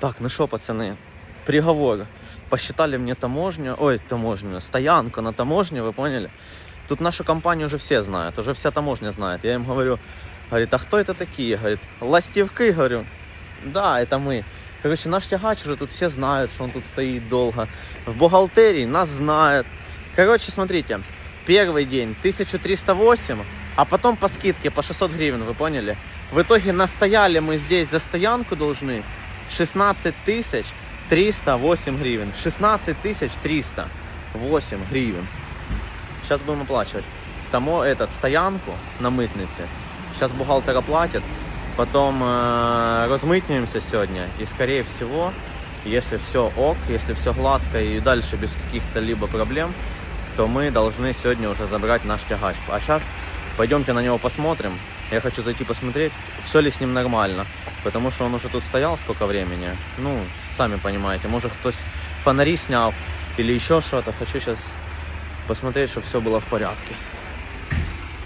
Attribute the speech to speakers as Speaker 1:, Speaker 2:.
Speaker 1: Так, ну что, пацаны, приговор. Посчитали мне таможню, ой, таможню, стоянку на таможне, вы поняли? Тут нашу компанию уже все знают, уже вся таможня знает. Я им говорю, говорит, а кто это такие? Говорит, ластівки, говорю. Да, это мы. Короче, наш тягач уже тут все знают, что он тут стоит долго. В бухгалтерии нас знают. Короче, смотрите, первый день 1308, а потом по скидке по 600 гривен, вы поняли? В итоге настояли мы здесь за стоянку должны 16 тысяч 308 гривен. 16 тысяч 308 гривен. Сейчас будем оплачивать. Тому этот стоянку на мытнице. Сейчас бухгалтер оплатит. Потом э, размытнемся сегодня. И скорее всего, если все ок, если все гладко и дальше без каких-то либо проблем, то мы должны сегодня уже забрать наш тягач. А сейчас пойдемте на него посмотрим. Я хочу зайти посмотреть, все ли с ним нормально. Потому что он уже тут стоял сколько времени. Ну, сами понимаете, может кто фонари снял или еще что-то. Хочу сейчас посмотреть, чтобы все было в порядке.